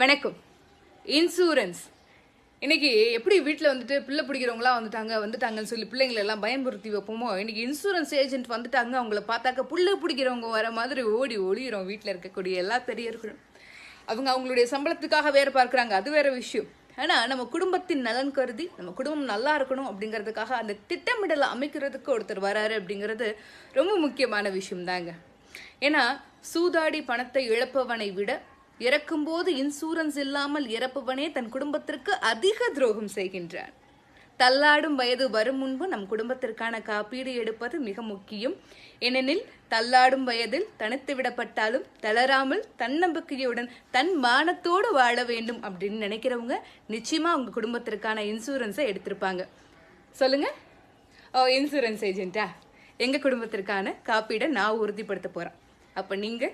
வணக்கம். இன்சூரன்ஸ் இன்னைக்கு எப்படி வீட்டில் வந்துட்டு பிள்ளை பிடிக்கிறவங்களாம் வந்துட்டாங்க வந்துட்டாங்கன்னு சொல்லி பிள்ளைங்களெல்லாம் பயன்படுத்தி வைப்போமோ? இன்னைக்கு இன்சூரன்ஸ் ஏஜென்ட் வந்துட்டாங்க அவங்கள பார்த்தாக்க புள்ள பிடிக்கிறவங்க வர மாதிரி ஓடி ஒளியிறோம் வீட்டில் இருக்கக்கூடிய எல்லா பெரியர்களும் அவங்க அவங்களுடைய சம்பளத்துக்காக வேறு பார்க்குறாங்க அது வேறு விஷயம். ஆனால் நம்ம குடும்பத்தின் நலன் கருதி நம்ம குடும்பம் நல்லா இருக்கணும் அப்படிங்கிறதுக்காக அந்த திட்டமிடலை அமைக்கிறதுக்கு ஒருத்தர் வராரு அப்படிங்கிறது ரொம்ப முக்கியமான விஷயம் தாங்க ஏன்னா சூதாடி பணத்தை இழப்பவனை விட இறக்கும்போது இன்சூரன்ஸ் இல்லாமல் இறப்பவனே தன் குடும்பத்திற்கு அதிக துரோகம் செய்கின்றான். தள்ளாடும் வயது வரும் முன்பு நம் குடும்பத்திற்கான காப்பீடு எடுப்பது மிக முக்கியம். ஏனெனில் தள்ளாடும் வயதில் தனித்து விடப்பட்டாலும் தளராமல் தன்னம்பிக்கையுடன் தன் மானத்தோடு வாழ வேண்டும் அப்படின்னு நினைக்கிறவங்க நிச்சயமா உங்க குடும்பத்திற்கான இன்சூரன்ஸை எடுத்திருப்பாங்க. சொல்லுங்க. ஓ இன்சூரன்ஸ் ஏஜென்ட்டா எங்க குடும்பத்திற்கான காப்பீடை நான் உறுதிப்படுத்த போறேன். அப்ப நீங்க?